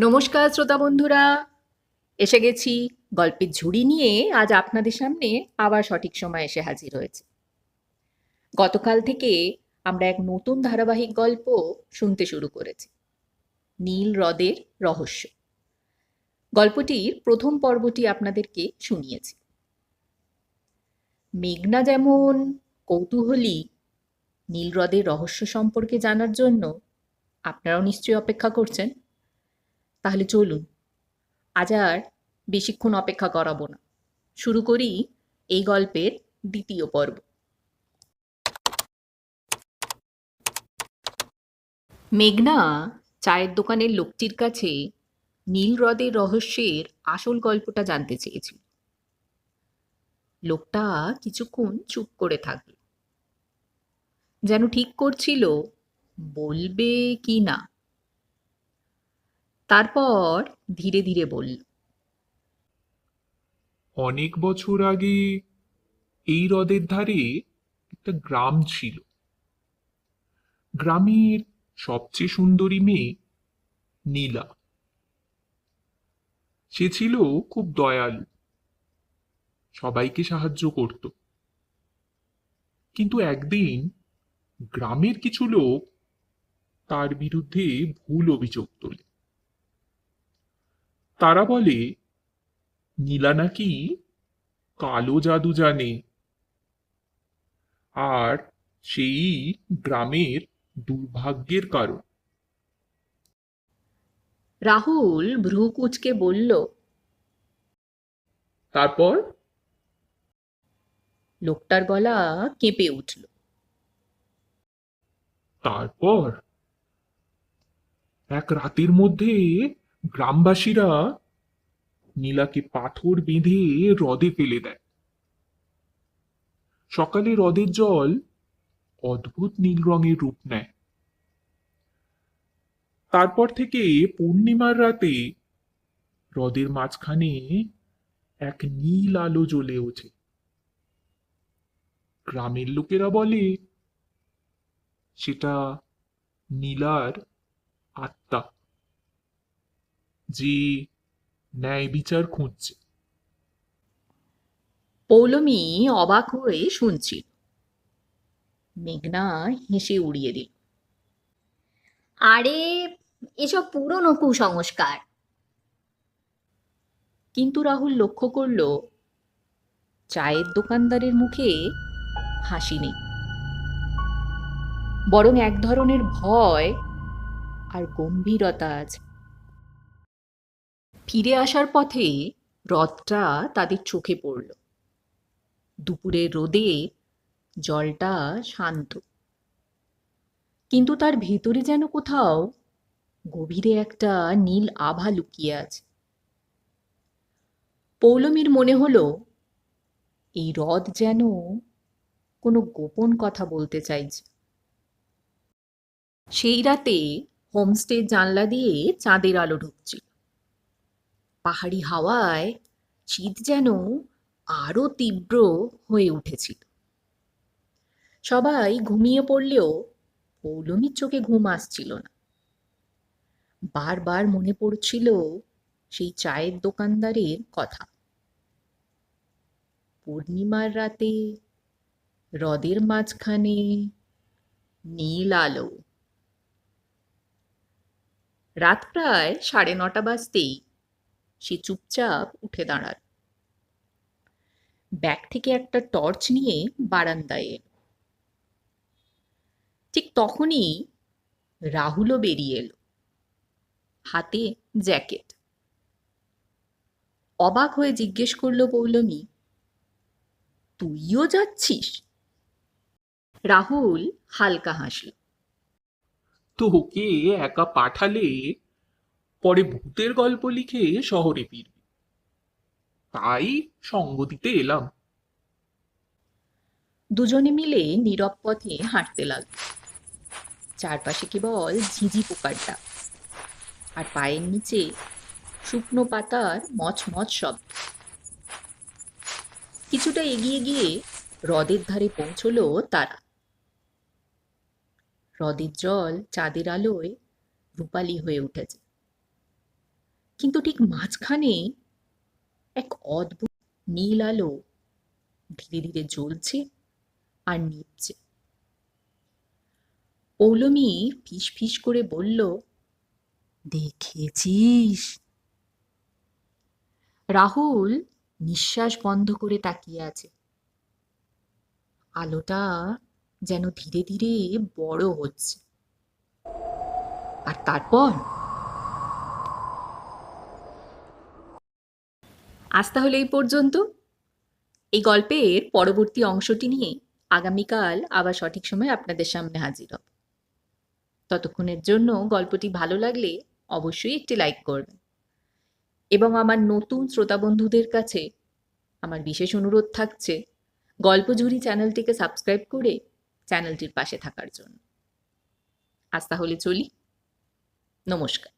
নমস্কার, শ্রোতা বন্ধুরা। এসে গেছি গল্পের ঝুড়ি নিয়ে। আজ আপনাদের সামনে আবার সঠিক সময় এসে হাজির হয়েছে। গতকাল থেকে আমরা এক নতুন ধারাবাহিক গল্প শুনতে শুরু করেছি। নীল হ্রদের রহস্য। গল্পটির প্রথম পর্বটি আপনাদেরকে শুনিয়েছি। মেঘনা যেমন কৌতূহলী, নীল হ্রদের রহস্য সম্পর্কে জানার জন্য আপনারাও নিশ্চয়ই অপেক্ষা করছেন। তাহলে চলুন। আজ আর বেশিক্ষণ অপেক্ষা করাবো না। শুরু করি এই গল্পের দ্বিতীয় পর্ব। মেঘনা চায়ের দোকানের লোকটির কাছে নীল হ্রদের রহস্যের আসল গল্পটা জানতে চেয়েছিল। লোকটা কিছুক্ষণ চুপ করে থাকল। যেন ঠিক করছিল, বলবে কি না। তারপর ধীরে ধীরে বলল, অনেক বছর আগে এই হ্রদের ধারে একটা গ্রাম ছিল। গ্রামের সবচেয়ে সুন্দরী মেয়ে নীলা। সে ছিল খুব দয়ালু, সবাইকে সাহায্য করত। কিন্তু একদিন গ্রামের কিছু লোক তার বিরুদ্ধে ভুল অভিযোগ তোলে। তারা বলে নীলা নাকি কালো জাদু জানে। আর সেই গ্রামের দুর্ভাগ্যের কারণ। রাহুল ভ্রু কুচকে বলল তারপর? লোকটার গলা কেঁপে উঠল। তারপর? এক রাতের মধ্যে গ্রামবাসীরা নীলাকে পাথর বেঁধে হ্রদে ফেলে দেয়। সকালে হ্রদের জল অদ্ভুত নীল রঙের রূপ নেয়। তারপর থেকে পূর্ণিমার রাতে হ্রদের মাঝখানে এক নীল আলো জ্বলে ওঠে। গ্রামের লোকেরা বলে, সেটা নীলার আত্মা। যে ন্যায় বিচার খুঁজছে। পৌলমী অবাক হয়ে শুনছিল। মেঘনা হেসে উড়িয়ে দিল। আরে, এসব পুরনো কুসংস্কার। কিন্তু রাহুল লক্ষ্য করল, চায়ের দোকানদারের মুখে হাসি নেই। বরং এক ধরনের ভয় আর গম্ভীরতা আছে। ফিরে আসার পথে হ্রদটা তাদের চোখে পড়ল। দুপুরের রোদে জলটা শান্ত। কিন্তু তার ভেতরে যেন কোথাও গভীরে একটা নীল আভা লুকিয়ে আছে। পৌলমীর মনে হলো, এই হ্রদ যেন কোনো গোপন কথা বলতে চাইছে। সেই রাতে হোমস্টের জানলা দিয়ে চাঁদের আলো ঢুকছিল পাহাড়ি হাওয়ায় শীত যেন আরও তীব্র হয়ে উঠেছিল। সবাই ঘুমিয়ে পড়লেও পৌলমীর চোখে ঘুম আসছিল না। বারবার মনে পড়ছিল সেই চায়ের দোকানদারের কথা। পূর্ণিমার রাতে হ্রদের মাঝখানে নীল আলো। রাত প্রায় সাড়ে নটা বাজতেই সে চুপচাপ উঠে দাঁড়াল। ব্যাগ থেকে একটা টর্চ নিয়ে বারান্দায় এল। ঠিক তখনই রাহুলও বেরিয়ে এলো। হাতে জ্যাকেট। অবাক হয়ে জিজ্ঞেস করল পৌলমী, তুইও যাচ্ছিস? রাহুল হালকা হাসল। তোকে একা পাঠালে পরে ভূতের গল্প লিখে শহরে ফিরবি। তাই সঙ্গ দিতে এলাম। দুজনে মিলে নীরব পথে হাঁটতে লাগল। চারপাশে কেবল ঝিঝি পোকার ডাক আর পায়ের নিচে শুকনো পাতার মচমচ শব্দ। কিছুটা এগিয়ে গিয়ে হ্রদের ধারে পৌঁছলো তারা। হ্রদের জল চাঁদের আলোয় রূপালী হয়ে উঠেছে। কিন্তু ঠিক মাঝখানে এক অদ্ভুত নীল আলো ধীরে ধীরে জ্বলছে আর নিভছে। পৌলমী ফিস ফিস করে বলল, দেখেছিস? রাহুল নিঃশ্বাস বন্ধ করে তাকিয়ে আছে। আলোটা যেন ধীরে ধীরে বড় হচ্ছে। আর তারপর? আজ তাহলে এই পর্যন্ত। এই গল্পের পরবর্তী অংশটি নিয়ে আগামীকাল আবার সঠিক সময় আপনাদের সামনে হাজির হব। ততক্ষণের জন্য গল্পটি ভালো লাগলে অবশ্যই একটি লাইক করবেন। এবং আমার নতুন শ্রোতা বন্ধুদের কাছে আমার বিশেষ অনুরোধ থাকছে গল্পঝুরি চ্যানেলটিকে সাবস্ক্রাইব করে চ্যানেলটির পাশে থাকার জন্য। আজ তাহলে চলি। নমস্কার।